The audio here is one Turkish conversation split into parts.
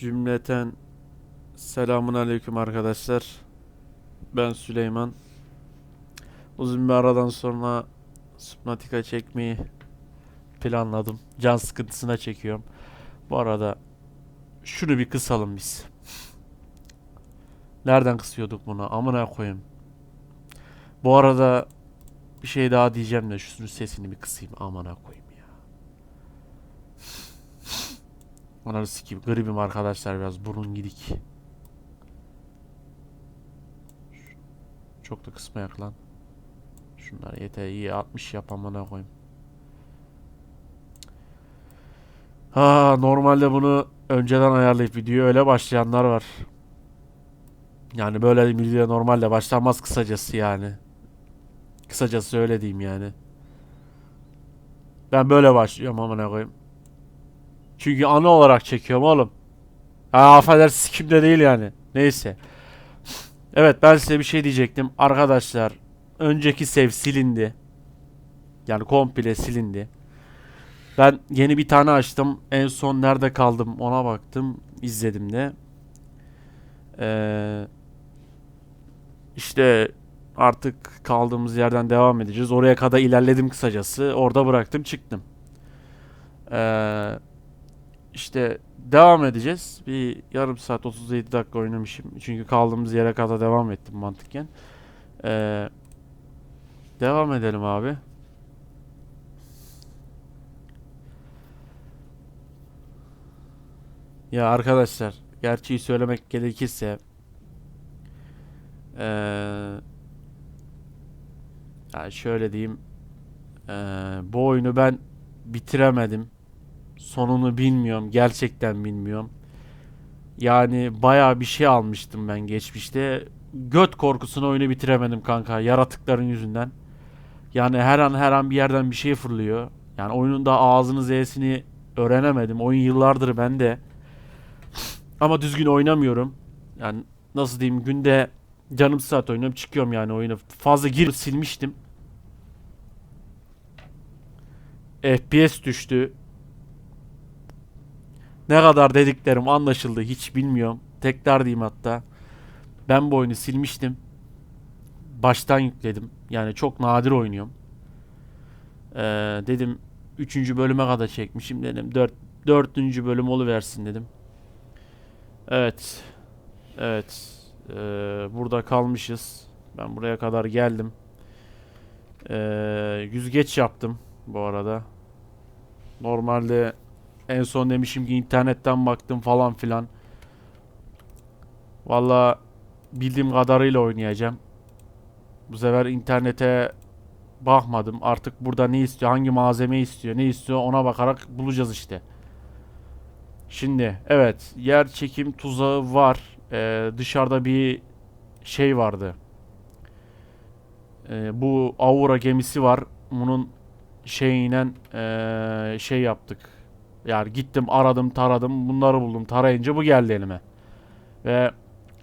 Cümleten selamun aleyküm arkadaşlar. Ben Süleyman. Uzun bir aradan sonra Subnautica çekmeyi planladım. Can sıkıntısına çekiyorum. Bu arada şunu bir kısalım biz. Nereden kısıyorduk bunu? Amına koyayım. Bu arada bir şey daha diyeceğim de şunun sesini bir kısayım. Amına koyayım Ananı sikeyim. Gribim arkadaşlar biraz. Burun gidik. Çok da kısmayak lan. Şunlar yeter. iyi 60 yap amına koyayım. Ha normalde bunu önceden ayarlayıp videoya öyle başlayanlar var. Yani böyle videoya normalde başlanmaz kısacası yani. Kısacası öyle diyeyim yani. Ben böyle başlıyorum amına koyayım. Çünkü ana olarak çekiyorum oğlum. Ha affedersin sikimde değil yani. Neyse. Evet ben size bir şey diyecektim. Arkadaşlar önceki sev silindi. Yani komple silindi. Ben yeni bir tane açtım. En son nerede kaldım ona baktım. izledim de. Ee, işte artık kaldığımız yerden devam edeceğiz. Oraya kadar ilerledim kısacası. Orada bıraktım çıktım. Ee, işte devam edeceğiz. Bir yarım saat 37 dakika oynamışım. Çünkü kaldığımız yere kadar devam ettim mantıken. Ee, devam edelim abi. Ya arkadaşlar, gerçeği söylemek gerekirse eee yani şöyle diyeyim eee, bu oyunu ben bitiremedim. Sonunu bilmiyorum. Gerçekten bilmiyorum. Yani bayağı bir şey almıştım ben geçmişte. Göt korkusuna oyunu bitiremedim kanka. Yaratıkların yüzünden. Yani her an her an bir yerden bir şey fırlıyor. Yani oyunun da ağzını z'sini öğrenemedim. Oyun yıllardır bende. Ama düzgün oynamıyorum. Yani nasıl diyeyim günde canım saat oynuyorum çıkıyorum yani oyuna. Fazla girip silmiştim. FPS düştü. Ne kadar dediklerim anlaşıldı hiç bilmiyorum. Tekrar diyeyim hatta. Ben bu oyunu silmiştim. Baştan yükledim. Yani çok nadir oynuyorum. Ee, dedim 3. bölüme kadar çekmişim dedim. 4 4. bölüm oluversin dedim. Evet. Evet. Ee, burada kalmışız. Ben buraya kadar geldim. Ee, yüzgeç yaptım bu arada. Normalde en son demişim ki internetten baktım falan filan. Valla bildiğim kadarıyla oynayacağım. Bu sefer internete bakmadım. Artık burada ne istiyor, hangi malzeme istiyor, ne istiyor ona bakarak bulacağız işte. Şimdi evet yer çekim tuzağı var. Ee, dışarıda bir şey vardı. Ee, bu Aura gemisi var. Bunun şeyine ee, şey yaptık. Yani gittim aradım taradım bunları buldum. Tarayınca bu geldi elime. Ve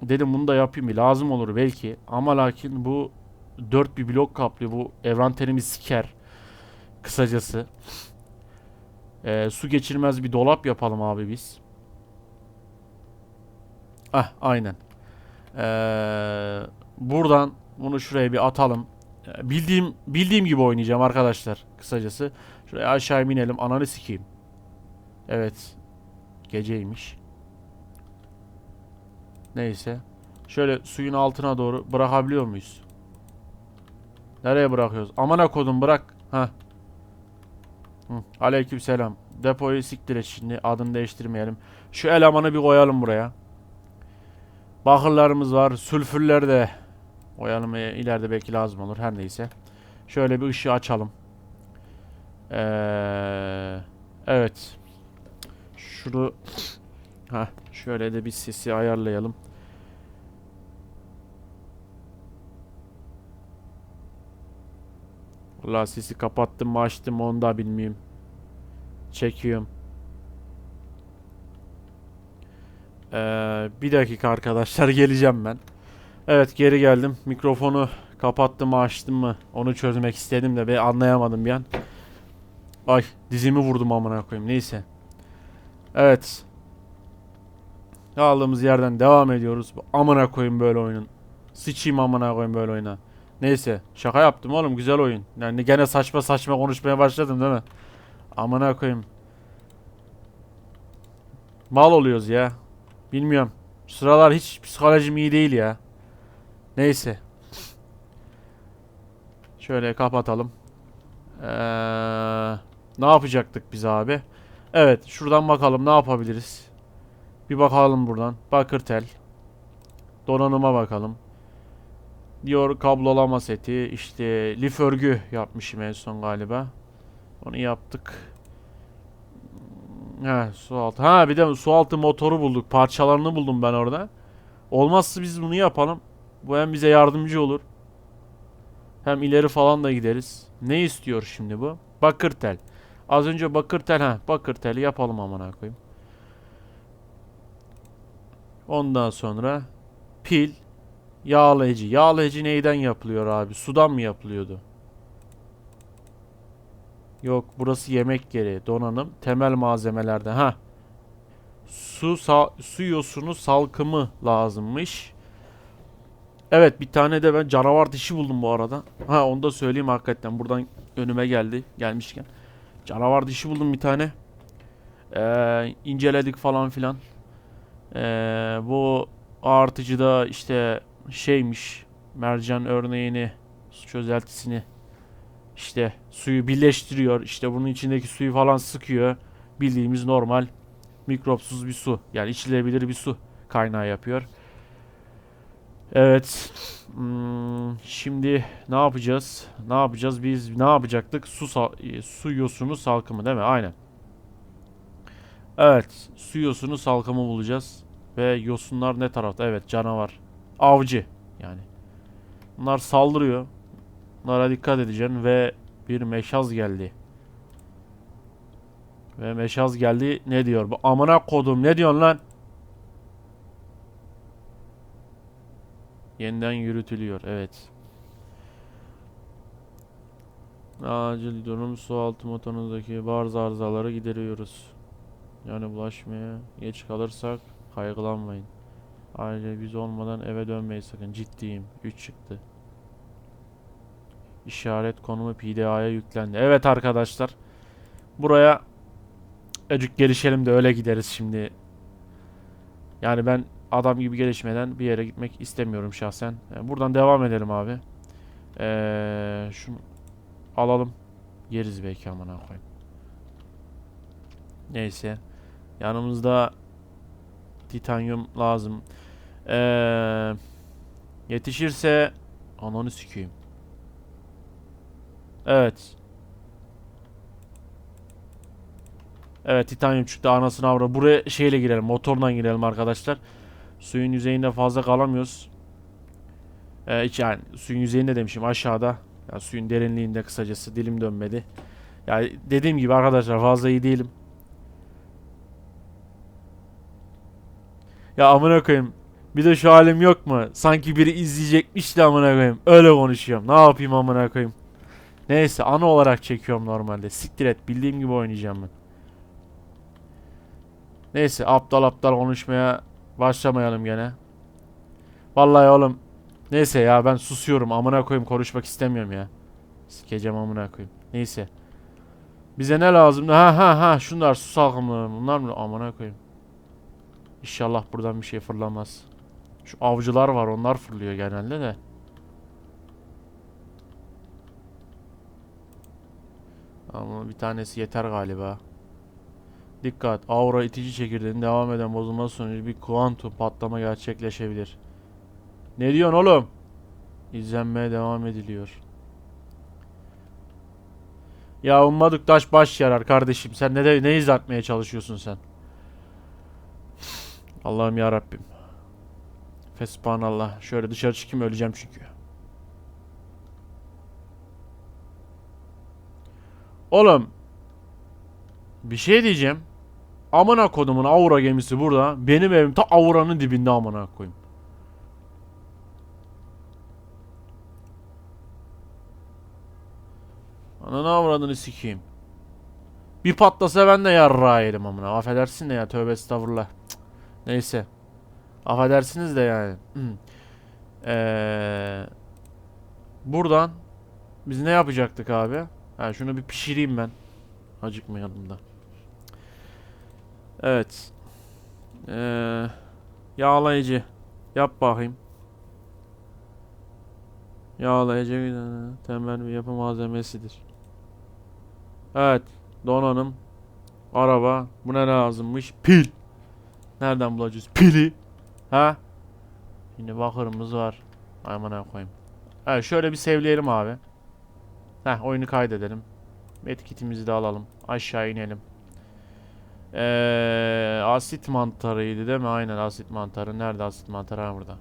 dedim bunu da yapayım lazım olur belki. Ama lakin bu dört bir blok kaplıyor. Bu evrantenimi siker. Kısacası. Ee, su geçirmez bir dolap yapalım abi biz. Ah aynen. Ee, buradan bunu şuraya bir atalım. Ee, Bildiğim bildiğim gibi oynayacağım arkadaşlar kısacası. Şuraya aşağı inelim. Ananı sikeyim. Evet. Geceymiş. Neyse. Şöyle suyun altına doğru bırakabiliyor muyuz? Nereye bırakıyoruz? Amına kodum bırak. Ha. Aleyküm selam. Depoyu siktir et şimdi. Adını değiştirmeyelim. Şu elemanı bir koyalım buraya. Bakırlarımız var. Sülfürler de koyalım. Ee, ileride belki lazım olur. Her neyse. Şöyle bir ışığı açalım. Ee, evet. Şunu ha şöyle de bir sesi ayarlayalım. Vallahi sesi kapattım mı açtım mı onu da bilmiyorum. Çekiyorum. Ee, bir dakika arkadaşlar geleceğim ben. Evet geri geldim. Mikrofonu kapattım mı açtım mı onu çözmek istedim de be anlayamadım bir an. Ay dizimi vurdum amına koyayım neyse. Evet. Kaldığımız yerden devam ediyoruz. Amına koyayım böyle oyunun. Sıçayım amına koyayım böyle oyuna. Neyse şaka yaptım oğlum güzel oyun. Yani gene saçma saçma konuşmaya başladım değil mi? Amına koyayım. Mal oluyoruz ya. Bilmiyorum. Sıralar hiç psikolojim iyi değil ya. Neyse. Şöyle kapatalım. Ee, ne yapacaktık biz abi? Evet şuradan bakalım ne yapabiliriz. Bir bakalım buradan. Bakırtel. Donanıma bakalım. Diyor kablolama seti. İşte lif örgü yapmışım en son galiba. Onu yaptık. He su altı. Ha bir de su altı motoru bulduk. Parçalarını buldum ben orada. Olmazsa biz bunu yapalım. Bu hem bize yardımcı olur. Hem ileri falan da gideriz. Ne istiyor şimdi bu? Bakırtel. Az önce bakırtel ha bakırteli yapalım amına koyayım. Ondan sonra pil yağlayıcı. Yağlayıcı neyden yapılıyor abi? Sudan mı yapılıyordu? Yok burası yemek yeri, donanım, temel malzemelerden. Ha. Su sa- su yosunu salkımı lazımmış. Evet bir tane de ben canavar dişi buldum bu arada. Ha onu da söyleyeyim hakikaten buradan önüme geldi gelmişken. Canavar dişi buldum bir tane. Ee, inceledik falan filan. Ee, bu artıcıda işte şeymiş mercan örneğini çözeltisini işte suyu birleştiriyor. İşte bunun içindeki suyu falan sıkıyor. Bildiğimiz normal mikropsuz bir su. Yani içilebilir bir su kaynağı yapıyor. Evet. Hmm, şimdi ne yapacağız? Ne yapacağız? Biz ne yapacaktık? Su e, su yosunu salkımı değil mi? Aynen. Evet, su yosunu salkımı bulacağız. Ve yosunlar ne tarafta? Evet, canavar. Avcı yani. Bunlar saldırıyor. Bunlara dikkat edeceksin ve bir meşaz geldi. Ve meşaz geldi. Ne diyor? Bu amına kodum ne diyorsun lan? Yeniden yürütülüyor. Evet. Acil durum su altı motorunuzdaki bazı arızaları gideriyoruz. Yani bulaşmaya geç kalırsak kaygılanmayın. Ayrıca biz olmadan eve dönmeyin sakın. Ciddiyim. 3 çıktı. İşaret konumu PDA'ya yüklendi. Evet arkadaşlar. Buraya ecük gelişelim de öyle gideriz şimdi. Yani ben adam gibi gelişmeden bir yere gitmek istemiyorum şahsen. Yani buradan devam edelim abi. Ee, şunu alalım. Yeriz belki amına koyayım. Neyse. Yanımızda titanyum lazım. Ee, yetişirse ananı sikeyim. Evet. Evet titanyum çıktı anasını avra. Buraya şeyle girelim. Motorla girelim arkadaşlar. Suyun yüzeyinde fazla kalamıyoruz. Ee, hiç yani suyun yüzeyinde demişim aşağıda. Ya suyun derinliğinde kısacası dilim dönmedi. Ya dediğim gibi arkadaşlar fazla iyi değilim. Ya amına koyayım. Bir de şu halim yok mu? Sanki biri izleyecekmiş de amına koyayım. Öyle konuşuyorum. Ne yapayım amına koyayım? Neyse ana olarak çekiyorum normalde. Siktir et. Bildiğim gibi oynayacağım ben. Neyse aptal aptal konuşmaya başlamayalım gene. Vallahi oğlum. Neyse ya ben susuyorum. Amına koyayım konuşmak istemiyorum ya. Sikeceğim amına koyayım. Neyse. Bize ne lazım? Ha ha ha şunlar su salgımları. Bunlar mı? Amına koyayım. İnşallah buradan bir şey fırlamaz. Şu avcılar var onlar fırlıyor genelde de. Ama bir tanesi yeter galiba. Dikkat! Aura itici çekirdeğinin devam eden bozulması sonucu bir kuantum patlama gerçekleşebilir. Ne diyorsun oğlum? İzlenmeye devam ediliyor. Ya ummadık taş baş yarar kardeşim. Sen ne de ne izletmeye çalışıyorsun sen? Allah'ım ya Rabbim. Fesbhanallah. Şöyle dışarı çıkayım öleceğim çünkü. Oğlum. Bir şey diyeceğim. Amına kodumun Aura gemisi burada. Benim evim ta Aura'nın dibinde amına koyayım. Ananı avradını sikeyim. Bir patlasa ben de yarrağı yerim amına. Affedersin de ya tövbe estağfurullah. Neyse. Affedersiniz de yani. Ee, buradan biz ne yapacaktık abi? Ha, şunu bir pişireyim ben. Acıkmayalım da. Evet. Ee, yağlayıcı. Yap bakayım. Yağlayıcı temel bir yapı malzemesidir. Evet. Donanım. Araba. Buna ne lazımmış? Pil. Nereden bulacağız? Pili. Ha? Şimdi bakırımız var. Aman koyayım. Evet şöyle bir sevleyelim abi. Heh oyunu kaydedelim. Etiketimizi de alalım. Aşağı inelim. Ee, asit mantarıydı değil mi? Aynen asit mantarı. Nerede asit mantarı? Ha burada.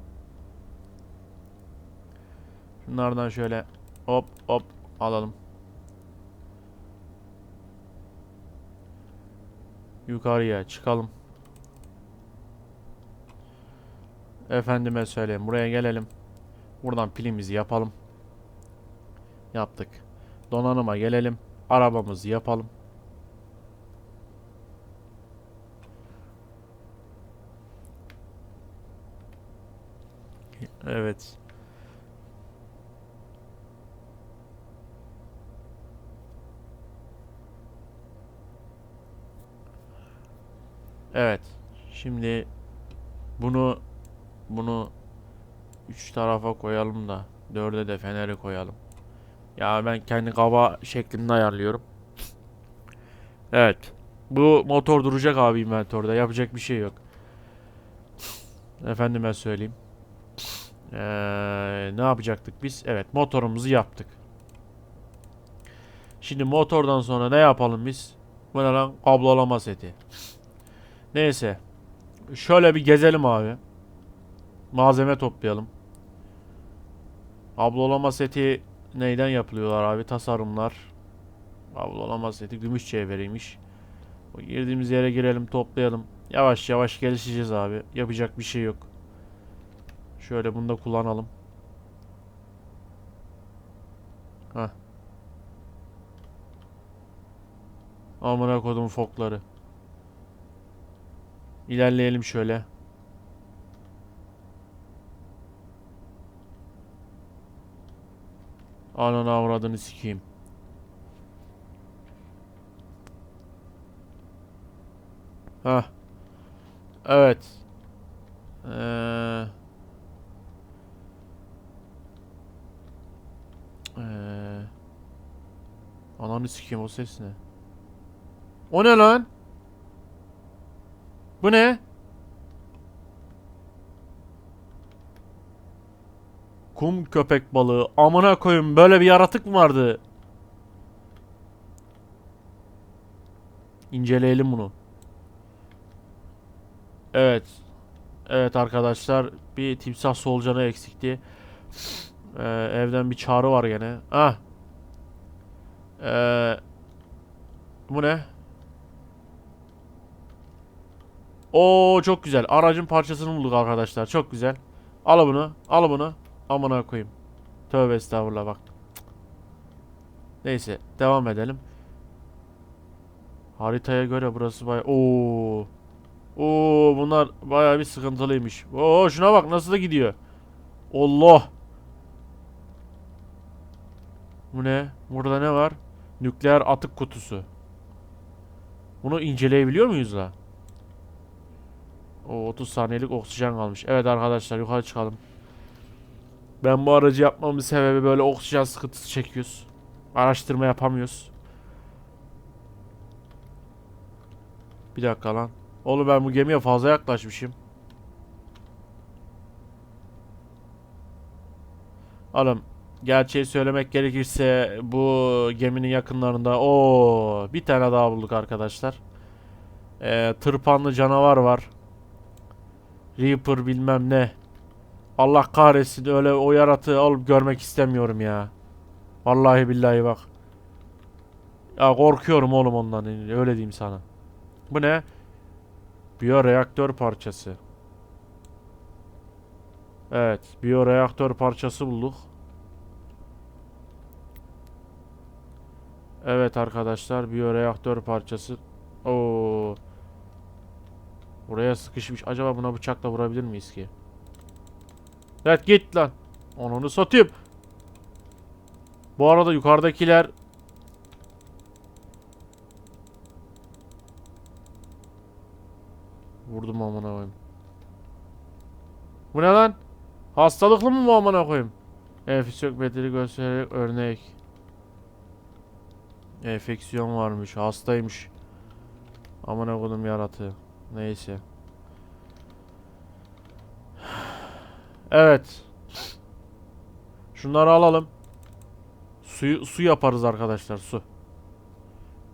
Şunlardan şöyle hop hop alalım. Yukarıya çıkalım. Efendime söyleyeyim. Buraya gelelim. Buradan pilimizi yapalım. Yaptık. Donanıma gelelim. Arabamızı yapalım. Evet. Evet. Şimdi bunu bunu üç tarafa koyalım da dörde de feneri koyalım. Ya ben kendi kaba şeklinde ayarlıyorum. Evet. Bu motor duracak abi inventörde. Yapacak bir şey yok. Efendime söyleyeyim. Ee, ne yapacaktık biz? Evet motorumuzu yaptık. Şimdi motordan sonra ne yapalım biz? Bu ne lan? Kablolama seti. Neyse. Şöyle bir gezelim abi. Malzeme toplayalım. Kablolama seti neyden yapılıyorlar abi? Tasarımlar. Kablolama seti gümüş çevreymiş. O girdiğimiz yere girelim toplayalım. Yavaş yavaş gelişeceğiz abi. Yapacak bir şey yok. Şöyle bunu da kullanalım. Hah. Amına kodum fokları. İlerleyelim şöyle. Ananı avradını sikeyim. Hah. Evet. Eee... Eee... Ananı sikeyim o ses ne? O ne lan? Bu ne? Kum köpek balığı. Amına koyun böyle bir yaratık mı vardı? İnceleyelim bunu. Evet. Evet arkadaşlar bir timsah solucanı eksikti. Ee, evden bir çağrı var gene. Ah. Ee, bu ne? Oo çok güzel. Aracın parçasını bulduk arkadaşlar. Çok güzel. Al bunu. Al bunu. Amına koyayım. Tövbe estağfurullah bak. Neyse devam edelim. Haritaya göre burası baya Oo. Oo bunlar baya bir sıkıntılıymış. Oo şuna bak nasıl da gidiyor. Allah. Bu ne? Burada ne var? Nükleer atık kutusu. Bunu inceleyebiliyor muyuz la? O 30 saniyelik oksijen kalmış. Evet arkadaşlar yukarı çıkalım. Ben bu aracı yapmamın sebebi böyle oksijen sıkıntısı çekiyoruz. Araştırma yapamıyoruz. Bir dakika lan. Oğlum ben bu gemiye fazla yaklaşmışım. Oğlum gerçeği söylemek gerekirse bu geminin yakınlarında o bir tane daha bulduk arkadaşlar. Ee, tırpanlı canavar var. Reaper bilmem ne. Allah kahretsin öyle o yaratığı alıp görmek istemiyorum ya. Vallahi billahi bak. Ya korkuyorum oğlum ondan öyle diyeyim sana. Bu ne? Biyoreaktör parçası. Evet, biyoreaktör parçası bulduk. Evet arkadaşlar, biyoreaktör parçası. Oo. Buraya sıkışmış. Acaba buna bıçakla vurabilir miyiz ki? Evet git lan. Onu satayım. Bu arada yukarıdakiler Vurdum amına koyayım. Bu ne lan? Hastalıklı mı bu amına koyayım? Enfeksiyon bedeli göstererek örnek. Enfeksiyon varmış, hastaymış. Amına koydum yaratığı. Neyse. Evet. Şunları alalım. Suyu su yaparız arkadaşlar, su.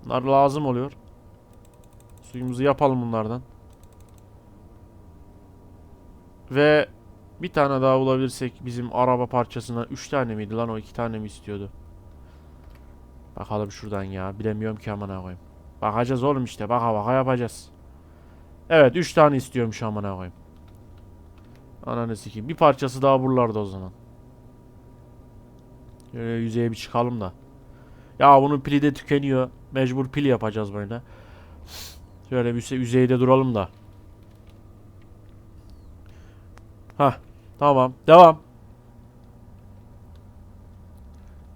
Bunlar lazım oluyor. Suyumuzu yapalım bunlardan. Ve bir tane daha bulabilirsek bizim araba parçasına 3 tane miydi lan o 2 tane mi istiyordu? Bakalım şuradan ya. Bilemiyorum ki amına koyayım. Bakacağız oğlum işte. Baka baka yapacağız. Evet 3 tane istiyormuş amına koyayım. Ananı sikeyim. Bir parçası daha buralarda o zaman. Şöyle yüzeye bir çıkalım da. Ya bunun pili de tükeniyor. Mecbur pil yapacağız böyle. Şöyle bir yüzeyde duralım da. Hah. Tamam. Devam.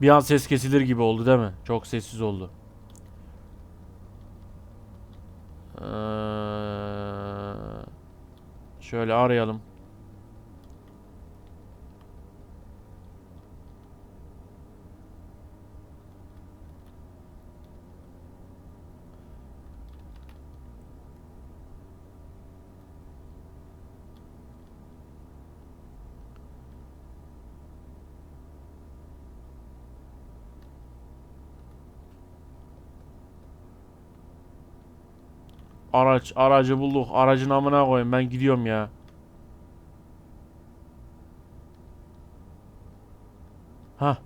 Bir an ses kesilir gibi oldu değil mi? Çok sessiz oldu. Ee, şöyle arayalım. Araç, aracı bulduk. Aracın amına koyayım. Ben gidiyorum ya. Ha.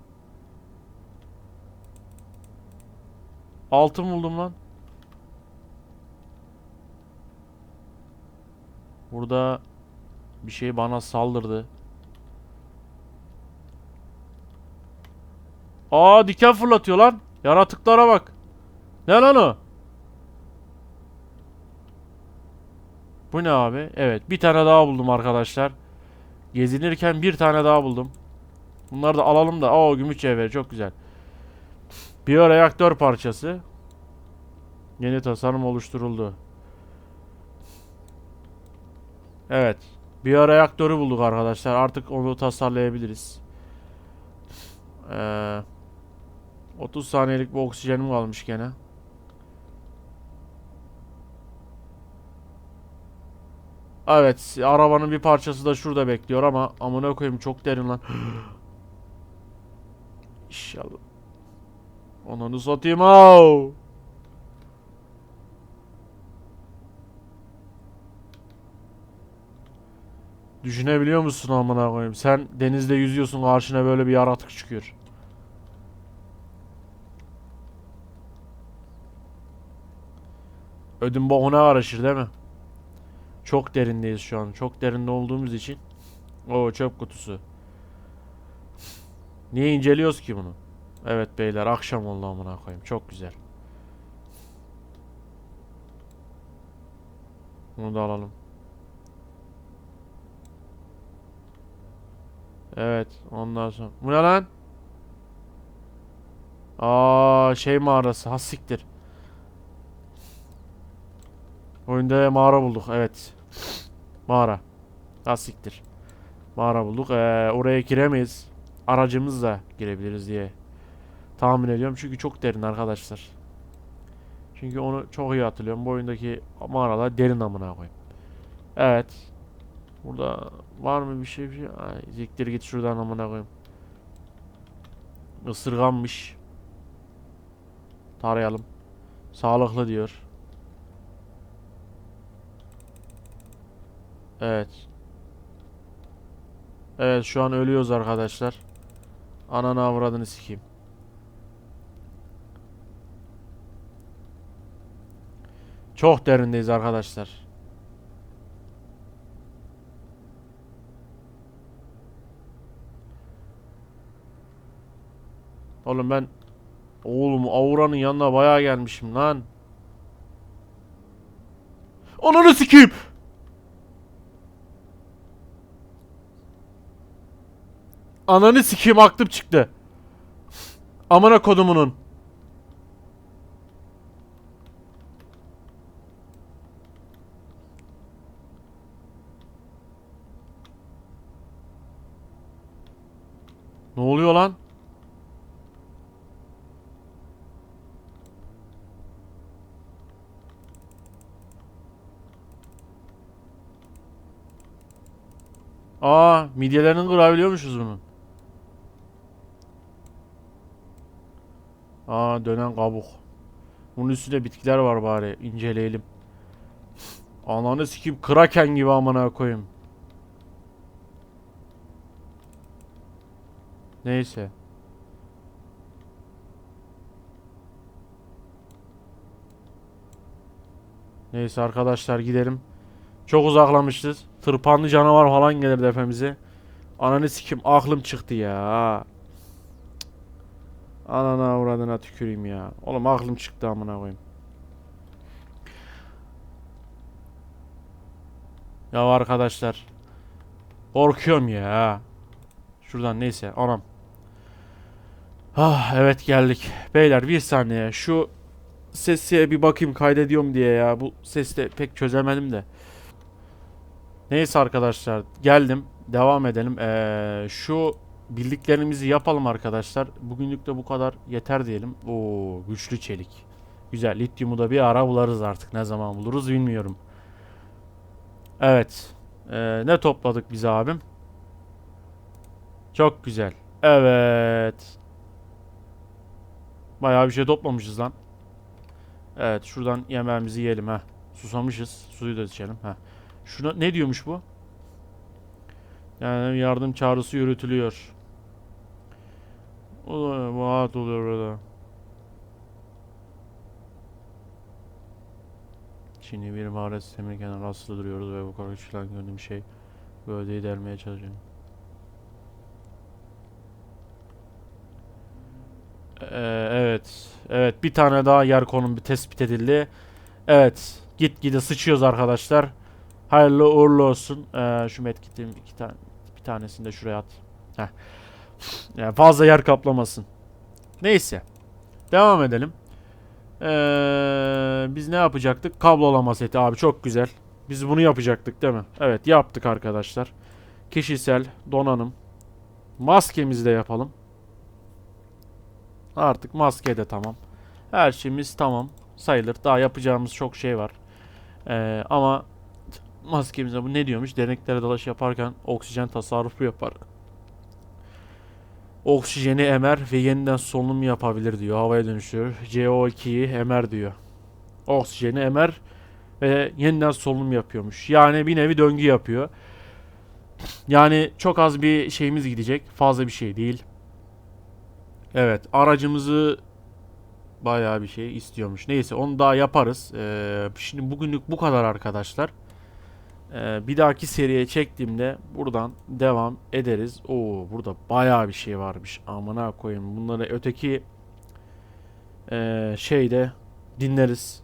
Altın buldum lan. Burada bir şey bana saldırdı. Aa diken fırlatıyor lan. Yaratıklara bak. Ne lan o? Bu ne abi? Evet bir tane daha buldum arkadaşlar. Gezinirken bir tane daha buldum. Bunları da alalım da. Oo gümüş cevheri çok güzel. Biyoreaktör parçası. Yeni tasarım oluşturuldu. Evet. Biyoreaktörü bulduk arkadaşlar. Artık onu tasarlayabiliriz. Ee, 30 saniyelik bir oksijenim kalmış gene. Evet, arabanın bir parçası da şurada bekliyor ama amına koyayım çok derin lan. İnşallah. Onunu satayım au. Düşünebiliyor musun amına koyayım? Sen denizde yüzüyorsun karşına böyle bir yaratık çıkıyor. Ödüm boğuna karışır değil mi? Çok derindeyiz şu an. Çok derinde olduğumuz için. O çöp kutusu. Niye inceliyoruz ki bunu? Evet beyler akşam oldu amına koyayım. Çok güzel. Bunu da alalım. Evet ondan sonra. Bu ne lan? Aa şey mağarası. Ha siktir. Oyunda mağara bulduk. Evet. Mağara. Ha siktir. Mağara bulduk. Ee, oraya giremeyiz. Aracımızla girebiliriz diye tahmin ediyorum. Çünkü çok derin arkadaşlar. Çünkü onu çok iyi hatırlıyorum. Bu oyundaki mağaralar derin amına koyayım. Evet. Burada var mı bir şey bir şey? Ay, ziktir git şuradan amına koyayım. Isırganmış. Tarayalım. Sağlıklı diyor. Evet. Evet şu an ölüyoruz arkadaşlar. Ananı avradını sikeyim. Çok derindeyiz arkadaşlar. Oğlum ben Oğlum Aura'nın yanına bayağı gelmişim lan. Ananı sikeyim. Ananı sikeyim aklım çıktı. Amına kodumunun. Ne oluyor lan? Aa, midyelerini kırabiliyormuşuz bunun. Dönen kabuk. Bunun üstünde bitkiler var bari. inceleyelim. Ananı sikeyim kraken gibi amına koyayım. Neyse. Neyse arkadaşlar gidelim. Çok uzaklamışız. Tırpanlı canavar falan gelir defemize. Ananı sikim aklım çıktı ya. Anana avradına tüküreyim ya. Oğlum aklım çıktı amına koyayım. Ya arkadaşlar. Korkuyorum ya. Şuradan neyse anam. Ah evet geldik. Beyler bir saniye şu sese bir bakayım kaydediyorum diye ya. Bu seste pek çözemedim de. Neyse arkadaşlar geldim. Devam edelim. Ee, şu bildiklerimizi yapalım arkadaşlar. Bugünlük de bu kadar yeter diyelim. Oo güçlü çelik. Güzel. Lityumu da bir ara bularız artık. Ne zaman buluruz bilmiyorum. Evet. Ee, ne topladık biz abim? Çok güzel. Evet. Bayağı bir şey toplamışız lan. Evet şuradan yemeğimizi yiyelim ha. Susamışız. Suyu da içelim ha. Şuna ne diyormuş bu? Yani yardım çağrısı yürütülüyor. O da vaat oluyor burada. Çinli bir mağara sistemine rastlı duruyoruz ve bu korkunçlan gördüğüm şey bu ödeyi delmeye çalışıyorum. Ee, evet. Evet bir tane daha yer konum bir tespit edildi. Evet. Gitgide sıçıyoruz arkadaşlar. Hayırlı uğurlu olsun. Ee, şu medkitin iki tane bir tanesini de şuraya at. Heh. Yani fazla yer kaplamasın. Neyse. Devam edelim. Ee, biz ne yapacaktık? Kablolama seti abi çok güzel. Biz bunu yapacaktık değil mi? Evet yaptık arkadaşlar. Kişisel donanım. Maskemizi de yapalım. Artık maske de tamam. Her şeyimiz tamam. Sayılır. Daha yapacağımız çok şey var. Ee, ama maskemize bu ne diyormuş? Deneklere dalaş yaparken oksijen tasarrufu yapar. Oksijeni emer ve yeniden solunum yapabilir diyor. Havaya dönüşüyor. CO2'yi emer diyor. Oksijeni emer ve yeniden solunum yapıyormuş. Yani bir nevi döngü yapıyor. Yani çok az bir şeyimiz gidecek. Fazla bir şey değil. Evet aracımızı bayağı bir şey istiyormuş. Neyse onu daha yaparız. Ee, şimdi bugünlük bu kadar arkadaşlar. Ee, bir dahaki seriye çektiğimde buradan devam ederiz. Oo burada bayağı bir şey varmış. Amına koyayım. Bunları öteki ee, şeyde dinleriz.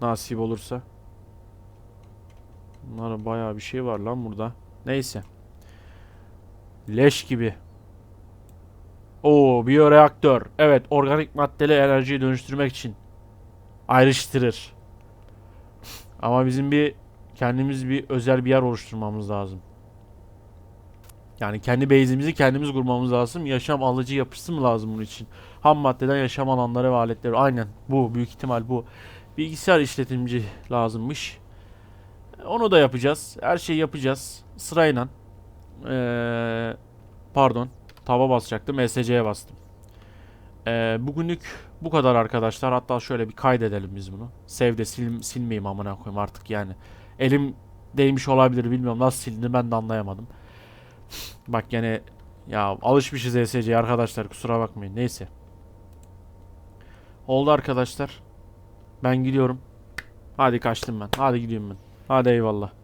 Nasip olursa. Bunlara bayağı bir şey var lan burada. Neyse. Leş gibi. Oo biyoreaktör. Evet organik maddeli enerjiyi dönüştürmek için ayrıştırır. Ama bizim bir kendimiz bir özel bir yer oluşturmamız lazım. Yani kendi base'imizi kendimiz kurmamız lazım. Yaşam alıcı yapısı mı lazım bunun için? Ham maddeden yaşam alanları ve aletleri. Aynen bu büyük ihtimal bu. Bilgisayar işletimci lazımmış. Onu da yapacağız. Her şeyi yapacağız. Sırayla. Ee, pardon. Taba basacaktım. SC'ye bastım. Ee, bugünlük bu kadar arkadaşlar. Hatta şöyle bir kaydedelim biz bunu. Save de sil, silmeyeyim amına koyayım artık yani. Elim değmiş olabilir bilmiyorum. Nasıl silindi ben de anlayamadım. Bak yani ya alışmışız ESC'ye arkadaşlar kusura bakmayın. Neyse. Oldu arkadaşlar. Ben gidiyorum. Hadi kaçtım ben. Hadi gidiyorum ben. Hadi eyvallah.